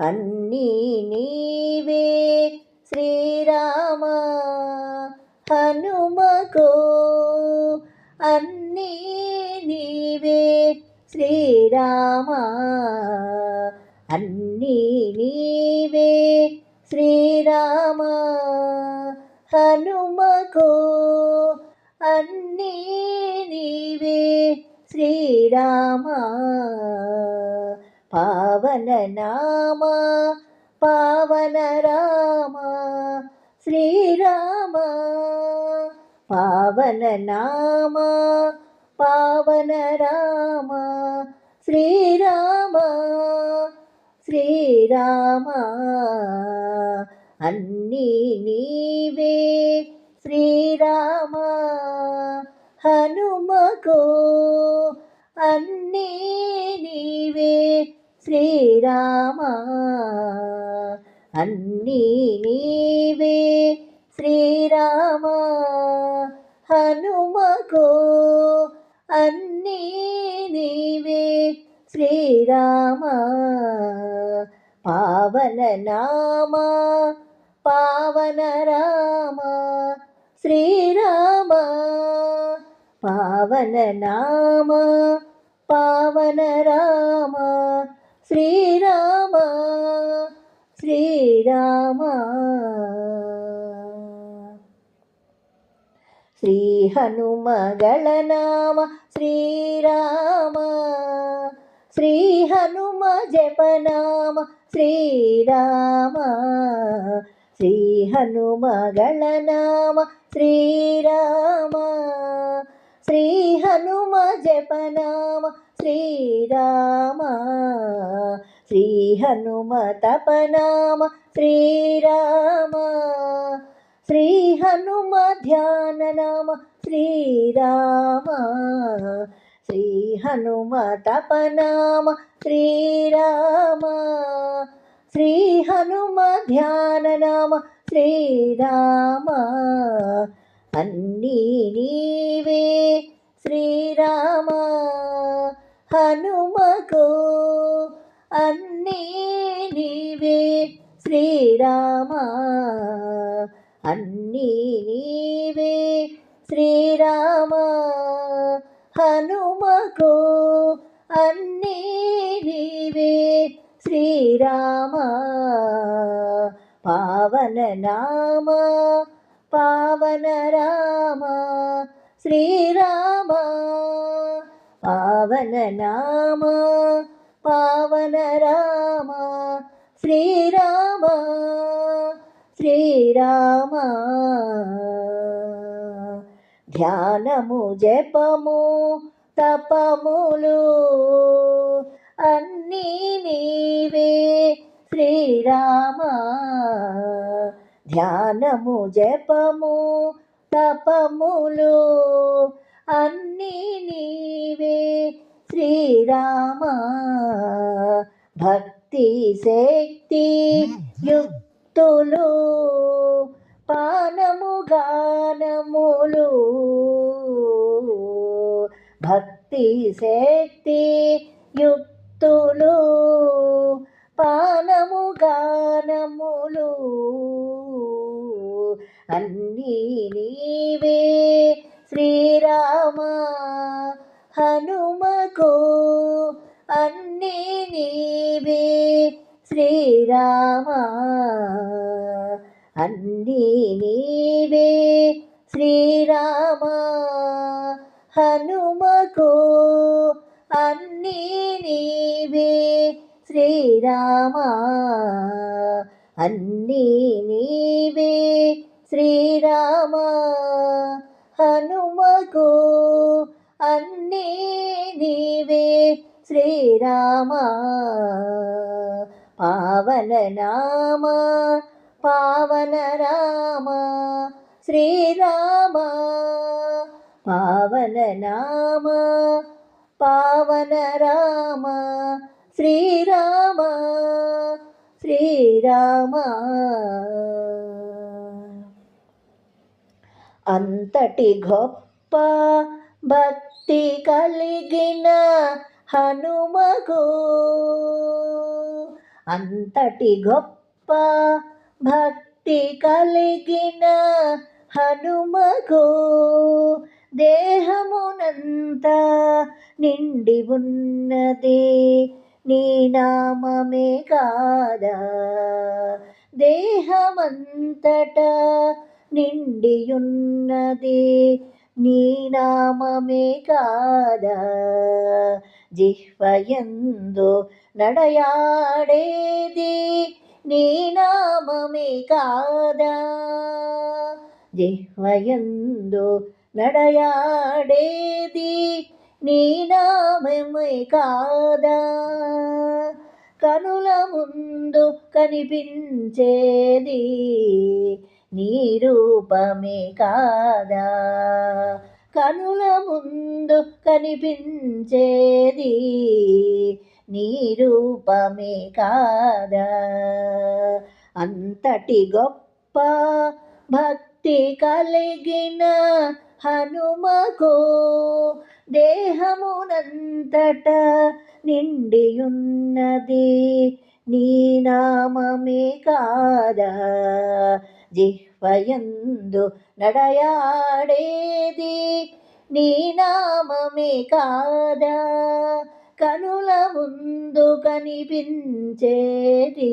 అన్నీ నీవే శ్రీరామ హనుమకో. అన్నీ నీవే శ్రీరామ అన్నీ నీవే శ్రీరామ హనుమకో. అన్నీ నీవే శ్రీరామ. పావన నామా పావన రామ శ్రీరామ. పావన నామ పావన రామ శ్రీరామ శ్రీరామ. అన్నీ నీవే శ్రీరామ హనుమకో అన్నీ శ్రీరామ అన్నీ నీవే శ్రీరామ హనుమకో అన్నీ నీవే శ్రీరామ పావన నామ పావన రామ శ్రీరామ పావన నామ పావన రామ శ్రీరామ శ్రీరామ. శ్రీ హనుమగళ నామ శ్రీరామ. శ్రీ హనుమ జపనామ శ్రీరామ. శ్రీ హనుమగళ నామ శ్రీరామ. శ్రీ హనుమ జపనామ శ్రీరామ శ్రీ హనుమతపనామ శ్రీరామ శ్రీ హనుమ ధ్యాన నామ శ్రీరామ శ్రీ హనుమతపనామ శ్రీరామ శ్రీ హనుమ ధ్యాన నామ శ్రీరామ అన్నీ నీవే శ్రీరామ. హనుమకు అన్నీ నీవే శ్రీరామ. అన్నీ నీవే శ్రీరామ. హనుమకు అన్నీ నీవే శ్రీరామ. పావన నామ పావన రామ శ్రీరామ. పావన నామ పావన రామ శ్రీరామ శ్రీరామ ధ్యానము జపము తపములు అన్నీ నీవే శ్రీరామ. ధ్యానము జపము తపములు అన్నీ నీవే శ్రీరామ. భక్తి శక్తి యుక్తులు పానము గానములు. భక్తి శక్తి యుక్తులు పానము గానములు. అన్నీ నీవే శ్రీ శ్రీరామా అన్నీ నీవే శ్రీరామా హనుమకు అన్నీ నీవే శ్రీరామా అన్నీ నీవే శ్రీరామా హనుమకు అన్నీ నీవే శ్రీరామా. పావన నామ పావన రామ శ్రీరామ పావన నామ పావన రామ శ్రీరామ శ్రీరామ. అంతటి గొప్ప భక్తి కలిగిన హనుమగో అంతటి గొప్ప భక్తి కలిగిన హనుమకు దేహమునంత నిండి ఉన్నది. నీ నామమే కాదా? దేహమంతట నిండియున్నది. నీ నామమే కాదా? జిహ్వయందు నడయాడేది నీ నామమే కాదా? జిహ్వయందు నడయాడేది నీ నామమే కాదా? కనుల ముందు కనిపించేది నీ రూపమే కాదా? కనుల ముందు కనిపించేది నీ రూపమే కాదా? అంతటి గొప్ప భక్తి కలిగిన హనుమకు దేహమునంతట నిండియున్నది నీ నామమే కాదా? జిహ్వయందు నడయాడేది నీ నామమే కాదా? కనుల ముందు కనిపించేది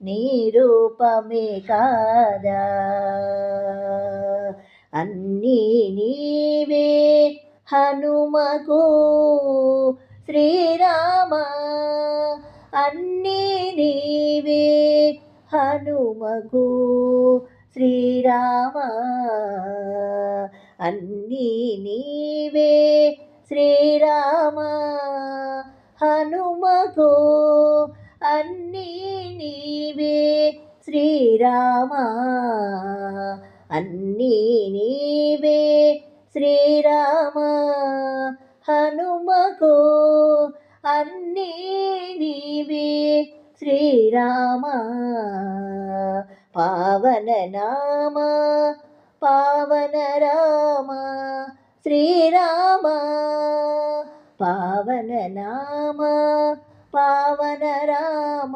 నీ రూపమే కాదా? అన్నీ నీవే హనుమకు శ్రీరామ అన్నీ నీవే హనుమగు శ్రీరామ. అన్నీ నీవే శ్రీరామ. హనుమకు అన్నీ నీవే శ్రీరామ. అన్నీ నీవే శ్రీరామ. హనుమకు అన్నీ నీవే శ్రీరామ పావన నామ పావన రామ శ్రీరామ పావన నామ పావన రామ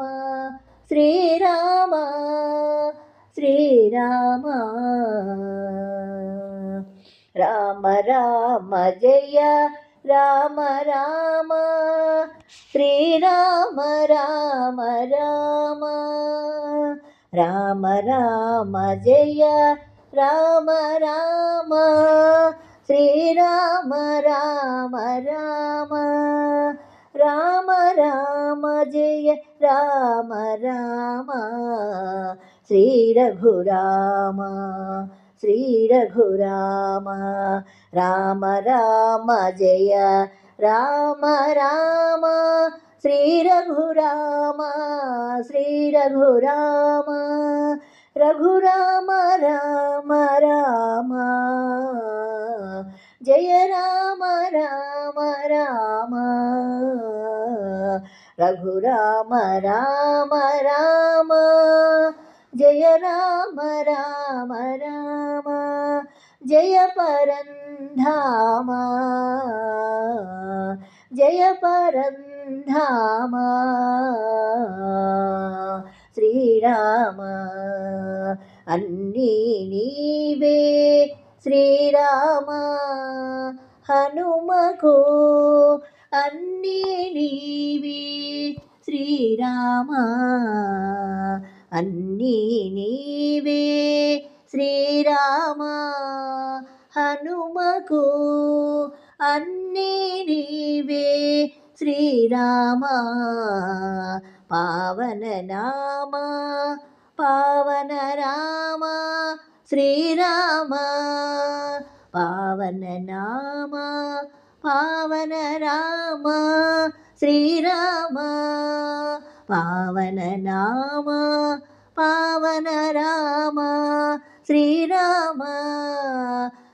శ్రీరామ శ్రీరామ. రామ రామ జయ రామ రామ శ్రీరామ రామ రామ రామ రామ జయ రామ రామ శ్రీరామ రామ రామ రామ రామ జయ రామ రామ శ్రీ రఘురామ శ్రీ రఘురామ రామ రామ జయ రామ రామ శ్రీ రఘురామ శ్రీ రఘురామ రఘురామ రామ రామ జయ రామ రామ రామ రఘురామ రామ రామ జయ రామ రామ రామ. జయ పరంధామ. జయ పరంధామ. శ్రీరామ అన్నీ నీవే. శ్రీరామ హనుమకు అన్నీ నీవే. శ్రీరామ అన్నీ నీవే. శ్రీరామా హనుమకు అన్నీ నీవే శ్రీరామ. పావన నామ పావన రామ శ్రీరామ. పావన నామ పావన రామ శ్రీరామ. పావన నామ పావన రామ శ్రీరామ.